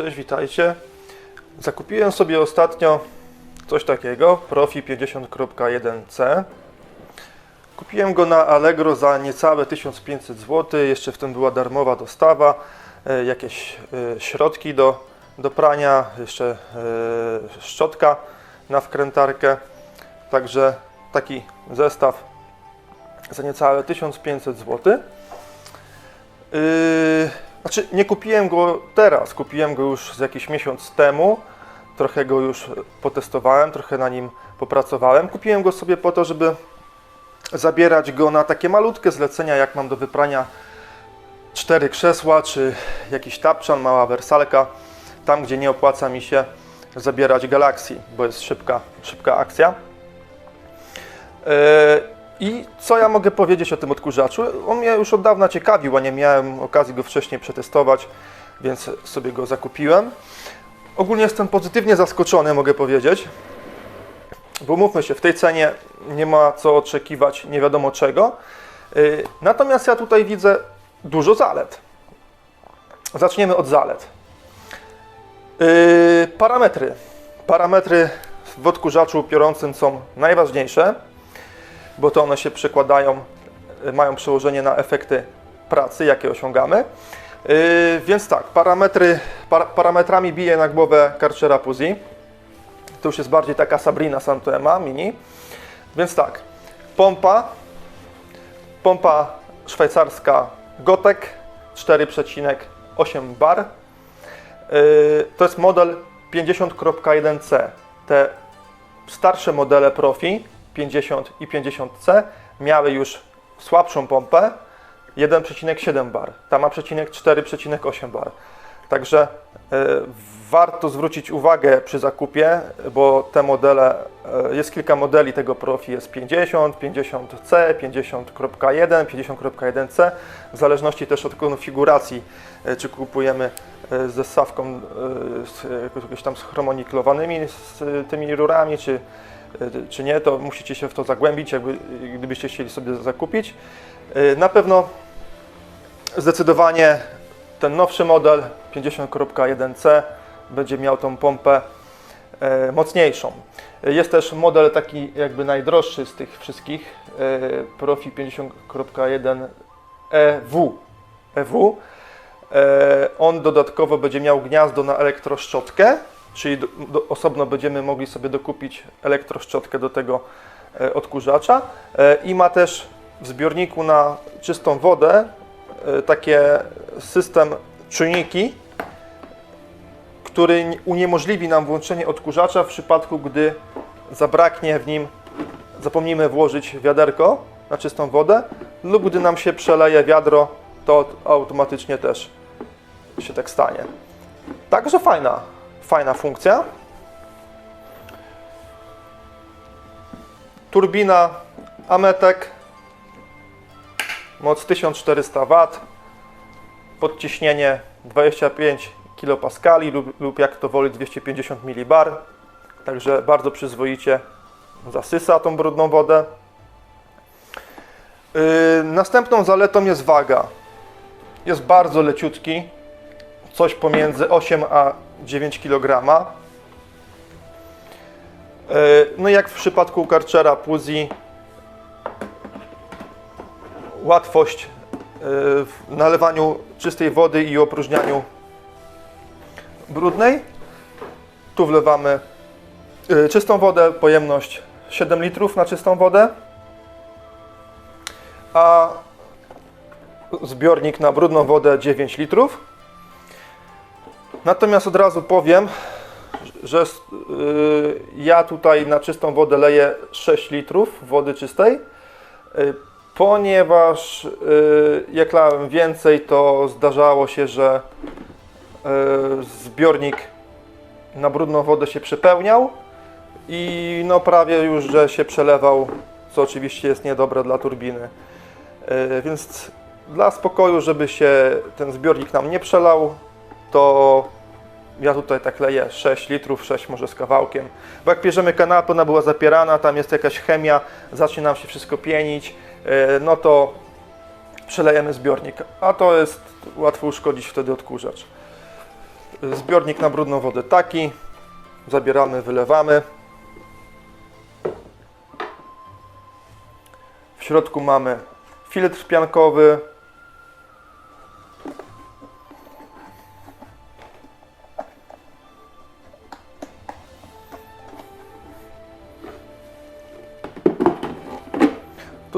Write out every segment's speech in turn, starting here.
Cześć, witajcie. Zakupiłem sobie ostatnio coś takiego, Profi 50.1c. Kupiłem go na Allegro za niecałe 1500 zł, jeszcze w tym była darmowa dostawa, e, jakieś e, środki do, do prania, jeszcze e, szczotka na wkrętarkę. Także taki zestaw za niecałe 1500 zł. Znaczy, nie kupiłem go teraz, kupiłem go już z jakiś miesiąc temu. Trochę go już potestowałem, trochę na nim popracowałem. Kupiłem go sobie po to, żeby zabierać go na takie malutkie zlecenia, jak mam do wyprania cztery krzesła, czy jakiś tapczan, mała wersalka, tam gdzie nie opłaca mi się zabierać Galaxy, bo jest szybka, szybka akcja. Yy, I co ja mogę powiedzieć o tym odkurzaczu? On mnie już od dawna ciekawił, a nie miałem okazji go wcześniej przetestować, więc sobie go zakupiłem. Ogólnie jestem pozytywnie zaskoczony, mogę powiedzieć, bo mówmy się, w tej cenie nie ma co oczekiwać nie wiadomo czego. Yy, Natomiast ja tutaj widzę dużo zalet. Zaczniemy od zalet. Yy, Parametry. Parametry w odkurzaczu piorącym są najważniejsze bo to one się przekładają, y, mają przełożenie na efekty pracy, jakie osiągamy. Yy, więc tak, parametry, para, parametrami bije na głowę Karchera Puzi. To już jest bardziej taka Sabrina Santoema mini. Więc tak, pompa, pompa szwajcarska Gotek 4,8 bar. Yy, to jest model 50.1c. Te starsze modele Profi 50 i 50C miały już słabszą pompę 1,7 bar. Ta ma przecinek 4,8 bar. Także y, warto zwrócić uwagę przy zakupie, bo te modele, y, jest kilka modeli tego profi, jest 50, 50C, 50.1, 50.1C, w zależności też od konfiguracji, y, czy kupujemy y, ze stawką y, z, jakieś tam schromoniklowanymi z y, tymi rurami, czy y, czy nie, to musicie się w to zagłębić, jakby, gdybyście chcieli sobie zakupić. Y, Na pewno zdecydowanie ten nowszy model 50.1c będzie miał tą pompę e, mocniejszą. Jest też model taki jakby najdroższy z tych wszystkich, e, Profi 50.1 EW. EW. E, On dodatkowo będzie miał gniazdo na elektroszczotkę, czyli do, do, osobno będziemy mogli sobie dokupić elektroszczotkę do tego e, odkurzacza e, i ma też w zbiorniku na czystą wodę e, takie system czujniki, który nie- uniemożliwi nam włączenie odkurzacza w przypadku, gdy zabraknie w nim, zapomnimy włożyć wiaderko na czystą wodę lub gdy nam się przeleje wiadro, to automatycznie też się tak stanie. Także fajna, fajna funkcja. Turbina Ametek, moc 1400 W, podciśnienie 25 kPa lub, lub jak to woli 250 mbar. Także bardzo przyzwoicie zasysa tą brudną wodę. Yy, następną zaletą jest waga. Jest bardzo leciutki, coś pomiędzy 8 a 9 kg. Yy, No jak w przypadku Karchera Puzi, łatwość yy, w nalewaniu czystej wody i opróżnianiu brudnej. Tu wlewamy yy, czystą wodę, pojemność 7 litrów na czystą wodę, a zbiornik na brudną wodę 9 litrów. Natomiast od razu powiem, że yy, ja tutaj na czystą wodę leję 6 litrów wody czystej, yy, ponieważ yy, jak lałem więcej, to zdarzało się, że zbiornik na brudną wodę się przepełniał i no prawie już, że się przelewał, co oczywiście jest niedobre dla turbiny. Więc dla spokoju, żeby się ten zbiornik nam nie przelał, to ja tutaj tak leję 6 litrów, 6 może z kawałkiem. Bo jak bierzemy kanapę, ona była zapierana, tam jest jakaś chemia, zacznie nam się wszystko pienić, yy, no to przelejemy zbiornik, a to jest łatwo uszkodzić wtedy odkurzacz. Zbiornik na brudną wodę taki. Zabieramy, wylewamy. W środku mamy filtr piankowy.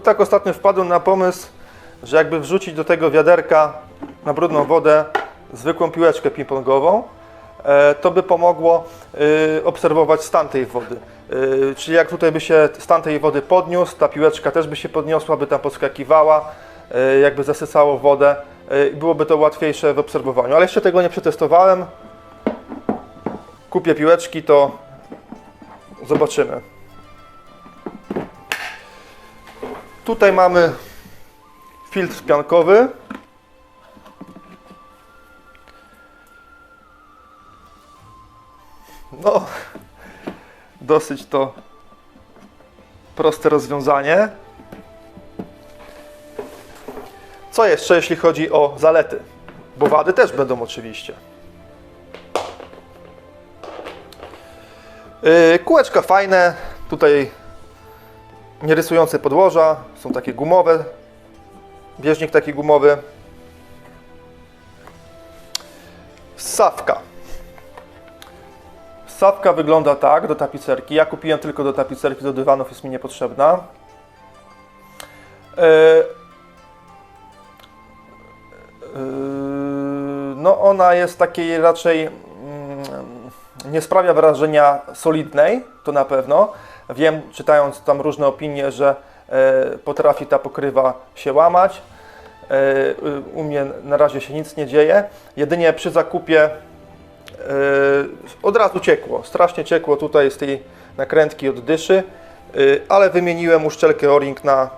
Tu tak ostatnio wpadłem na pomysł, że jakby wrzucić do tego wiaderka na brudną wodę zwykłą piłeczkę ping-pongową, e, to by pomogło y, obserwować stan tej wody. Y, Czyli jak tutaj by się stan tej wody podniósł, ta piłeczka też by się podniosła, by tam podskakiwała, jakby zasysało wodę i byłoby to łatwiejsze w obserwowaniu. Ale jeszcze tego nie przetestowałem. Kupię piłeczki, to zobaczymy. Tutaj mamy filtr piankowy. No, dosyć to proste rozwiązanie. Co jeszcze, jeśli chodzi o zalety? Bo wady też będą oczywiście. Yy, kółeczka fajne, tutaj nierysujące podłoża, są takie gumowe, bieżnik taki gumowy. Sawka. Sawka wygląda tak do tapicerki. Ja kupiłem tylko do tapicerki, do dywanów jest mi niepotrzebna. E, e, No ona jest takiej raczej mm, nie sprawia wrażenia solidnej, to na pewno. Wiem, czytając tam różne opinie, że e, potrafi ta pokrywa się łamać. E, U mnie na razie się nic nie dzieje. Jedynie przy zakupie e, od razu ciekło, strasznie ciekło tutaj z tej nakrętki od dyszy, ale wymieniłem uszczelkę O-ring na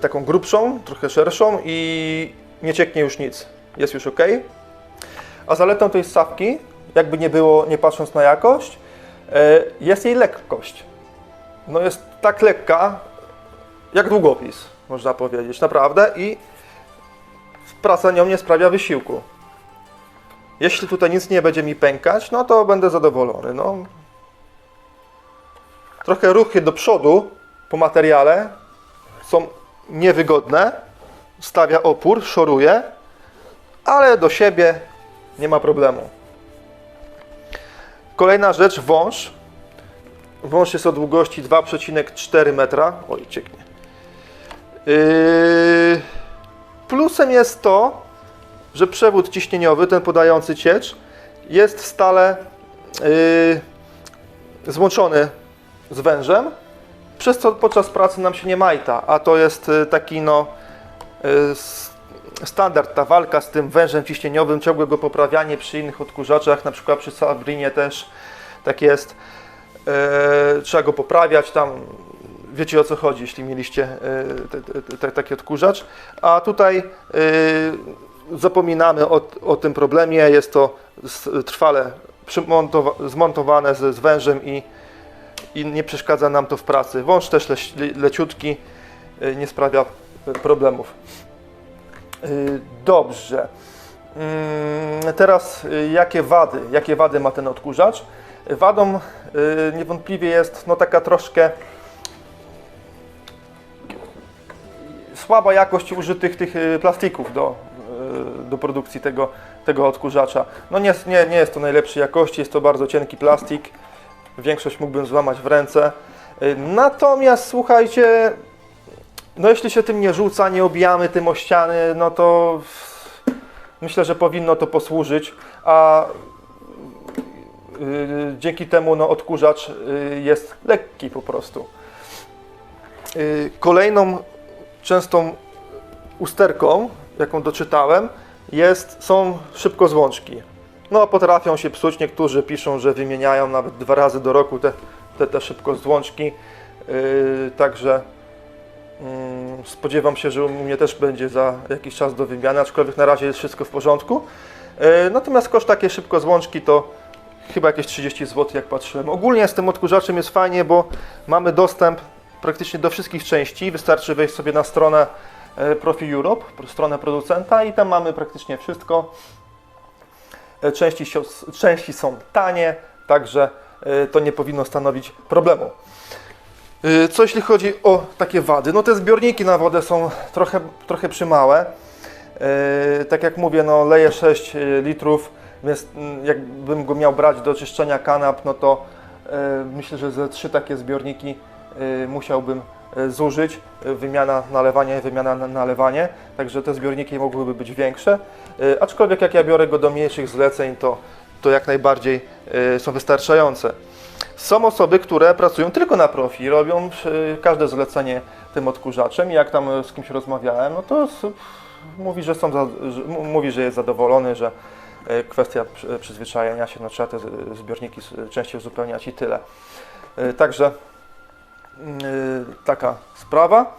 taką grubszą, trochę szerszą i nie cieknie już nic, jest już ok. A zaletą tej stawki, jakby nie było, nie patrząc na jakość, jest jej lekkość. No jest tak lekka, jak długopis, można powiedzieć, naprawdę i praca nią nie sprawia wysiłku. Jeśli tutaj nic nie będzie mi pękać, no to będę zadowolony. No. Trochę ruchy do przodu po materiale są niewygodne, stawia opór, szoruje, ale do siebie nie ma problemu. Kolejna rzecz, wąż. Wąż jest o długości 2,4 metra. Oj, cieknie. Yy, Plusem jest to, że przewód ciśnieniowy, ten podający ciecz, jest stale yy, złączony z wężem, przez co podczas pracy nam się nie majta, a to jest y, taki no y, s- standard, ta walka z tym wężem ciśnieniowym, ciągłe go poprawianie przy innych odkurzaczach, na przykład przy Sabrinie też tak jest. E, trzeba go poprawiać tam, wiecie o co chodzi, jeśli mieliście e, te, te, taki odkurzacz. A tutaj e, zapominamy o, o tym problemie, jest to s- trwale zmontowane z, z wężem i, i nie przeszkadza nam to w pracy. Wąż też le, leciutki, nie sprawia problemów. E, Dobrze. Mm, Teraz y, jakie wady, jakie wady ma ten odkurzacz? Wadą y, niewątpliwie jest no taka troszkę słaba jakość użytych tych y, plastików do, y, do produkcji tego, tego odkurzacza. No nie, nie, nie jest to najlepszej jakości, jest to bardzo cienki plastik. Większość mógłbym złamać w ręce. Y, Natomiast słuchajcie, no jeśli się tym nie rzuca, nie obijamy tym o ściany, no to myślę, że powinno to posłużyć, a yy, dzięki temu no, odkurzacz yy, jest lekki po prostu. Yy, kolejną częstą usterką, jaką doczytałem, jest, są szybkozłączki. No, potrafią się psuć. Niektórzy piszą, że wymieniają nawet dwa razy do roku te, te, te szybkozłączki. Yy, także Spodziewam się, że u mnie też będzie za jakiś czas do wymiany, aczkolwiek na razie jest wszystko w porządku. E, Natomiast koszt takiej szybko złączki to chyba jakieś 30 zł, jak patrzyłem. Ogólnie z tym odkurzaczem jest fajnie, bo mamy dostęp praktycznie do wszystkich części. Wystarczy wejść sobie na stronę e, Profi Europe, stronę producenta i tam mamy praktycznie wszystko. e, części, części są tanie, także to nie powinno stanowić problemu. E, Co jeśli chodzi o takie wady? No te zbiorniki na wodę są trochę, trochę przymałe. E, Tak jak mówię, no leję 6 litrów, więc mm, jakbym go miał brać do czyszczenia kanap, no to myślę, że ze trzy takie zbiorniki musiałbym zużyć. Wymiana, nalewanie, wymiana, na- nalewanie. Także te zbiorniki mogłyby być większe. Aczkolwiek jak ja biorę go do mniejszych zleceń, to, to jak najbardziej są wystarczające. Są osoby, które pracują tylko na profi, robią każde zlecenie tym odkurzaczem i jak tam z kimś rozmawiałem, no to mówi, że, są mówi, że jest zadowolony, że e, kwestia przy- przyzwyczajenia się, no trzeba te zbiorniki częściej uzupełniać i tyle. E, Także mm, e, taka sprawa.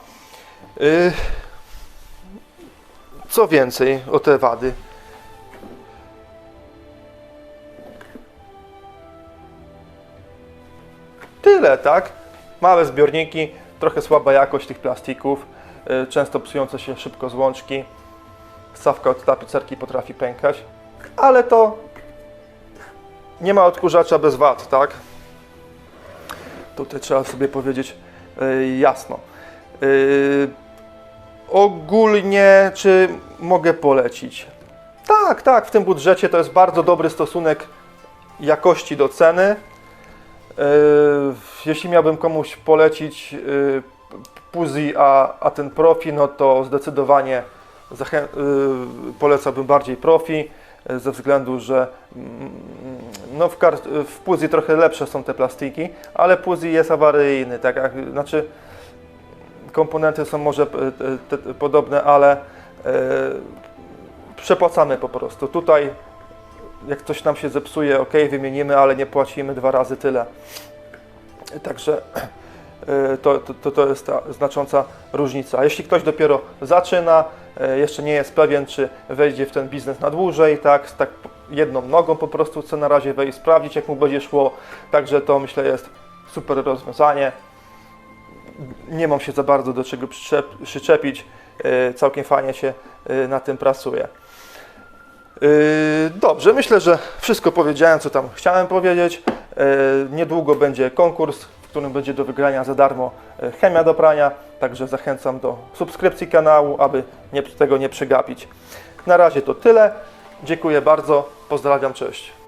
Co więcej o te wady? Tyle, tak? Małe zbiorniki, trochę słaba jakość tych plastików, y, często psujące się szybko złączki. Stawka od tapicerki potrafi pękać, ale to nie ma odkurzacza bez wad, tak? Tutaj trzeba sobie powiedzieć y, jasno. Y, Ogólnie, czy mogę polecić? Tak, tak, w tym budżecie to jest bardzo dobry stosunek jakości do ceny. Yy, Jeśli miałbym komuś polecić yy, Puzi, a, a ten profi, no to zdecydowanie yy, polecałbym bardziej profi, ze względu, że mm, no w, kar- w Puzi trochę lepsze są te plastiki, ale Puzi jest awaryjny, tak jak, znaczy komponenty są może e, te, te, podobne, ale yy, przepłacamy po prostu. Tutaj jak coś nam się zepsuje, ok, wymienimy, ale nie płacimy dwa razy tyle. Także y, to, to, to jest ta znacząca różnica. A jeśli ktoś dopiero zaczyna, y, jeszcze nie jest pewien, czy wejdzie w ten biznes na dłużej, tak, tak jedną nogą po prostu chce na razie wejść, sprawdzić jak mu będzie szło, także to myślę jest super rozwiązanie. Nie mam się za bardzo do czego przyczep- przyczepić, y, całkiem fajnie się na tym pracuje. Yy, Dobrze, myślę, że wszystko powiedziałem, co tam chciałem powiedzieć. Yy, Niedługo będzie konkurs, w którym będzie do wygrania za darmo yy, chemia do prania, także zachęcam do subskrypcji kanału, aby tego nie przegapić. Na razie to tyle. Dziękuję bardzo, pozdrawiam, cześć.